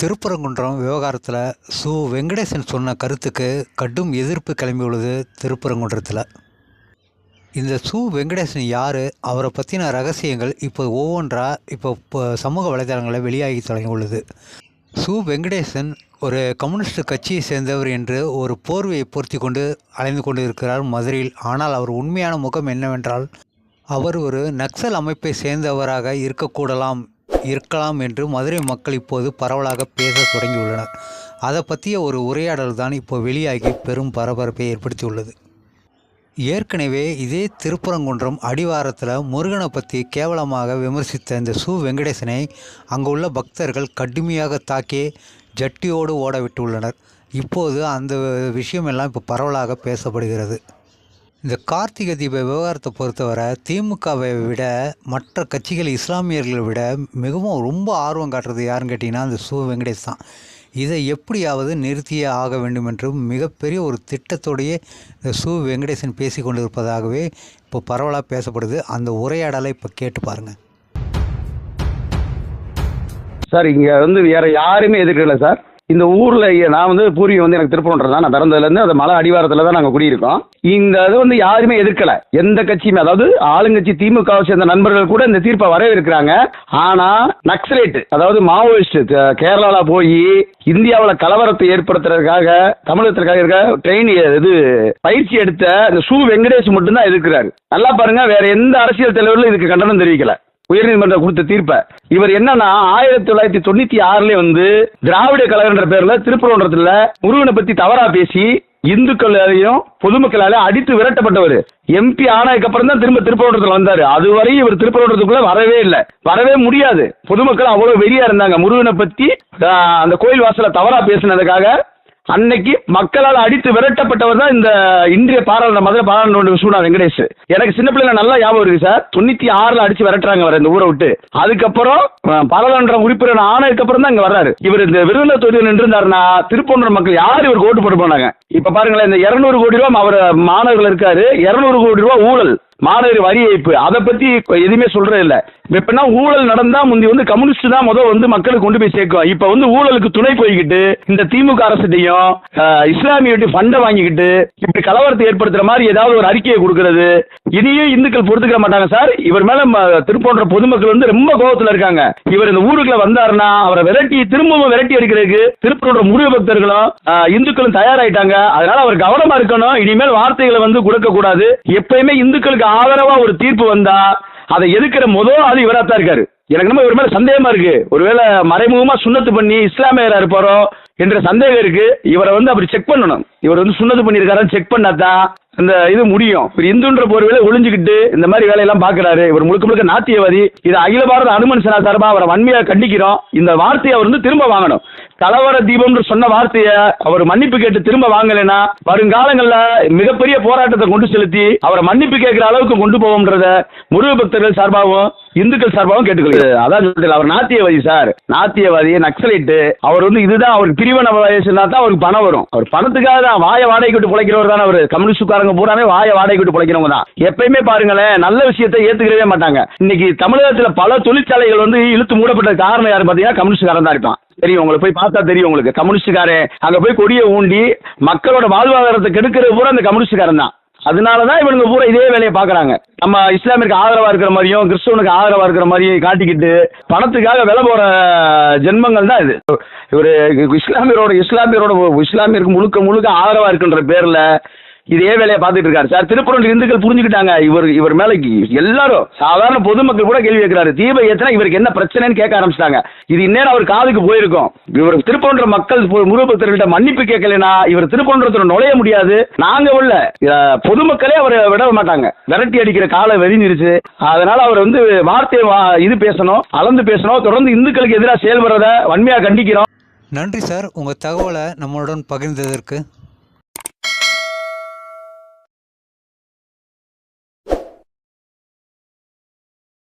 திருப்பரங்குன்றம் விவகாரத்தில் சு வெங்கடேசன் சொன்ன கருத்துக்கு கடும் எதிர்ப்பு கிளம்பியுள்ளது திருப்பரங்குன்றத்தில். இந்த சு வெங்கடேசன் யார்? அவரை பற்றின ரகசியங்கள் இப்போ ஒவ்வொன்றா இப்போ இப்போ சமூக வலைதளங்களில் வெளியாகி தொடங்கியுள்ளது. சு வெங்கடேசன் ஒரு கம்யூனிஸ்ட் கட்சியை சேர்ந்தவர் என்று ஒரு போர்வையை பொருத்தி கொண்டு அலைந்து கொண்டு இருக்கிறார் மதுரையில். ஆனால் அவர் உண்மையான முகம் என்னவென்றால் அவர் ஒரு நக்சல் அமைப்பை சேர்ந்தவராக இருக்கக்கூடலாம். இருக்கலாம் என்று மதுரை மக்கள் இப்போது பரவலாக பேச தொடங்கியுள்ளனர். அதை பற்றிய ஒரு உரையாடல் தான் இப்போ வெளியாகி பெரும் பரபரப்பை ஏற்படுத்தியுள்ளது. ஏற்கனவே இதே திருப்பரங்குன்றம் அடிவாரத்தில் முருகனை பற்றி கேவலமாக விமர்சித்த இந்த சு. வெங்கடேசனை அங்குள்ள பக்தர்கள் கடுமையாக தாக்கி ஜட்டியோடு ஓட விட்டுள்ளனர் இப்போது அந்த விஷயமெல்லாம் இப்போ பரவலாக பேசப்படுகிறது. இந்த கார்த்திகை தீப விவகாரத்தை பொறுத்தவரை திமுகவை விட மற்ற கட்சிகள் இஸ்லாமியர்களை விட மிகவும் ரொம்ப ஆர்வம் காட்டுறது யாருன்னு கேட்டிங்கன்னா அந்த சு. வெங்கடேஷ் தான். இதை எப்படியாவது நிறுத்தியே ஆக வேண்டும் என்று மிகப்பெரிய ஒரு திட்டத்தோடையே இந்த சு. வெங்கடேசன் பேசி கொண்டிருப்பதாகவே இப்போ பரவலாக பேசப்படுது. அந்த உரையாடலை இப்போ கேட்டு பாருங்கள் சார் இங்கே வந்து வேறு யாருமே எதிர்க்கல சார். இந்த ஊரில் நான் வந்து பூர்வீகம் வந்து எனக்கு திருப்பூர் தான் நான் பிறந்ததுலேருந்து அந்த மலை அடிவாரத்தில் தான் நாங்கள் குடியிருக்கோம். இந்த இது வந்து யாருமே எதிர்க்கல. எந்த கட்சியுமே அதாவது ஆளுங்கட்சி திமுகவை சேர்ந்த நண்பர்கள் கூட இந்த தீர்ப்பை வரவேற்கிறாங்க. ஆனால் நக்சலைட் அதாவது மாவோயிஸ்ட் கேரளாவில் போய் இந்தியாவில் கலவரத்தை ஏற்படுத்துறதுக்காக தமிழகத்திற்காக இருக்க ட்ரெயின் இது பயிற்சி எடுத்த இந்த சு வெங்கடேஷ் மட்டும்தான் எதிர்க்கிறாரு. நல்லா பாருங்க வேற எந்த அரசியல் தலைவர்களும் இதுக்கு கண்டனம் தெரிவிக்கல. உயர்நீதிமன்றம் கொடுத்த தீர்ப்பை. இவர் என்னன்னா ஆயிரத்தி தொள்ளாயிரத்தி தொண்ணூத்தி ஆறுல வந்து திராவிட கழகன்ற பேர்ல திருப்பரங்குன்றத்துல முருகனை பத்தி தவறா பேசி இந்துக்களாலையும் பொதுமக்களாலையும் அடித்து விரட்டப்பட்டவர். எம்பி ஆனதுக்கு அப்புறம் தான் திரும்ப திருப்பரங்குன்றத்துல வந்தாரு. அதுவரை இவர் திருப்பரங்குன்றத்துக்குள்ள வரவே இல்லை. வரவே முடியாது. பொதுமக்கள் அவ்வளவு வெறியா இருந்தாங்க. முருகனை பத்தி அந்த கோயில் வாசல தவறா பேசினதுக்காக அன்னைக்கு மக்களால் அடித்து விரட்டப்பட்டவர் தான் இந்த இன்றைய பாராளுமன்ற மதுரை பாராளுமன்ற சூனா வெங்கடேஷ். எனக்கு சின்ன பிள்ளைல நல்லா ஞாபகம் இருக்கு சார். தொண்ணூத்தி ஆறுல அடிச்சு விரட்டுறாங்க வர இந்த ஊரை விட்டு. அதுக்கப்புறம் பாராளுமன்ற உறுப்பினர் ஆனதுக்கு அப்புறம் தான் இங்க வர்றாரு. இவர் இந்த விருதுல தொகுதியில் நின்றுருந்தாருன்னா திருப்பூர் மக்கள் யார் இவருக்கு ஓட்டு போட்டு போனாங்க? இப்ப பாருங்களேன் இந்த இருநூறு கோடி ரூபாய் அவர் மாணவர்கள் இருக்காரு. இருநூறு கோடி ரூபாய் ஊழல். மாநகரி வரி ஏய்ப்பு. அதை பத்தி எதுவுமே சொல்றது இல்ல. எப்படின்னா ஊழல் நடந்தா முந்தி வந்து கம்யூனிஸ்ட் தான் முதல் வந்து மக்களுக்கு கொண்டு போய் சேர்க்கும். இப்ப வந்து ஊழலுக்கு துணை போய்கிட்டு இந்த திமுக அரசுட்டையும் அஹ், இஸ்லாமிய ஃபண்டை வாங்கிக்கிட்டு இப்படி கலவரத்தை ஏற்படுத்துற மாதிரி ஏதாவது ஒரு அறிக்கையை கொடுக்கறது. இனியும் இந்துக்கள் பொறுத்துக்க மாட்டாங்க சார். இவர் மேல திருப்போன்ற பொதுமக்கள் வந்து ரொம்ப கோபத்துல இருக்காங்க. இவர் இந்த ஊருக்குள்ள வந்தாருன்னா அவரை விரட்டி திரும்பவும் விரட்டி அடிக்கிறதுக்கு திருப்பூர் முருக பக்தர்களும் அஹ், இந்துக்களும் தயாராயிட்டாங்க. அதனால அவர் கவனமா இருக்கணும். இனிமேல் வார்த்தைகளை வந்து கொடுக்க கூடாது எப்பயுமே இந்துக்களுக்கு ஆதரவா ஒரு தீர்ப்பு வந்தா அதை எதிர்க்கிற முதல் ஆள் இவரா தான் இருக்காரு. எனக்கு நம்ம இவர் மேல சந்தேகமா இருக்கு. ஒருவேளை மறைமுகமா சுண்ணத்து பண்ணி இஸ்லாமியரா இருப்பாரோ? என்ற சந்தேகம் இருக்கு. இவரை வந்து அப்படி செக் பண்ணணும். இவர் வந்து சுண்ணது பண்ணியிருக்காருன்னு செக் பண்ணாதான் இந்த இது முடியும். இவர் இந்துன்ற போர்வையில ஒளிஞ்சுக்கிட்டு இந்த மாதிரி வேலையெல்லாம் பாக்குறாரு இவர் முழுக்க முழுக்க நாத்தியவாதி. இது அகில பாரத அனுமன் சேனா சார்பா அவரை வன்மையா கண்டிக்கிறோம். இந்த வார்த்தையை அவர் வந்து திரும்ப வாங்கணும். கலவர தீபம்னு சொன்ன வார்த்தையை அவர் மன்னிப்பு கேட்டு திரும்ப வாங்கலைன்னா வருங்காலங்களில் மிகப்பெரிய போராட்டத்தை கொண்டு செலுத்தி அவரை மன்னிப்பு கேட்கிற அளவுக்கு கொண்டு போவோம்ன்றத முருக பக்தர்கள் சார்பாகவும் இந்துக்கள் சார்பாகவும் கேட்டுக்கொள்கிறேன். அதான் சொல்றேன் அவர் நாத்தியவாதி சார். நாத்தியவாதி நக்சலைட்டு அவர் வந்து இதுதான் அவருக்கு பிரிவன வயசுனா தான் அவருக்கு பணம் வரும். அவர் பணத்துக்காக தான் வாய வாடகை விட்டு பிழைக்கிறவர் தான் அவர். கம்யூனிஸ்டுக்காரங்க பூராமே வாய வாடகை விட்டு பிழைக்கிறவங்க தான். எப்பயுமே பாருங்களேன் நல்ல விஷயத்தை ஏத்துக்கவே மாட்டாங்க. இன்னைக்கு தமிழகத்துல பல தொழிற்சாலைகள் வந்து இழுத்து மூடப்பட்ட காரணம் யாரு பாத்தீங்கன்னா கம்யூனிஸ்டுக்காரன் தான் இருப்பான். தெரியும் உங்களுக்கு போய் பார்த்தா தெரியும் உங்களுக்கு. கம்யூனிஸ்டுக்காரன் அங்க போய் கொடியை ஊண்டி மக்களோட வாழ்வாதாரத்தை கெடுக்கிறது பூரா அந்த கம்யூனிஸ்டுக்காரன் தான். அதனால தான் இவனுங்க பூரா இதே வேலையை பார்க்குறாங்க. நம்ம இஸ்லாமியருக்கு ஆதரவாக இருக்கிற மாதிரியும் கிறிஸ்துவனுக்கு ஆதரவாக இருக்கிற மாதிரியும் காட்டிக்கிட்டு பணத்துக்காக விலை போகிற ஜென்மங்கள் தான் இது. இவர் இஸ்லாமியரோட இஸ்லாமியரோட இஸ்லாமியருக்கு முழுக்க முழுக்க ஆதரவாக இருக்குன்ற பேரில் இதே வேலையை பார்த்துட்டு இருக்காரு. சார் திருப்பூர் இந்துக்கள் புரிஞ்சுக்கிட்டாங்க. இவர் இவர் மேலே எல்லாரும் சாதாரண பொதுமக்கள் கூட கேள்வி கேட்கிறாரு. தீப ஏத்தனா இவருக்கு என்ன பிரச்சனைன்னு கேட்க ஆரம்பிச்சிட்டாங்க. இது இந்நேரம் அவர் காதுக்கு போயிருக்கும். இவர் திருப்பூன்ற மக்கள் பொ- மன்னிப்பு கேட்கலனா இவர் திருப்பூன்றத்துல நுழைய முடியாது. நாங்க உள்ள பொதுமக்களே அவரை விட மாட்டாங்க. விரட்டி அடிக்கிற காலை வெறிஞ்சிருச்சு. அதனால அவர் வந்து வார்த்தையை வா- இது பேசணும் அளந்து பேசணும். தொடர்ந்து இந்துக்களுக்கு எதிராக செயல்படுறத வன்மையாக கண்டிக்கிறோம். நன்றி சார். உங்கள் தகவலை நம்மளுடன் பகிர்ந்ததற்கு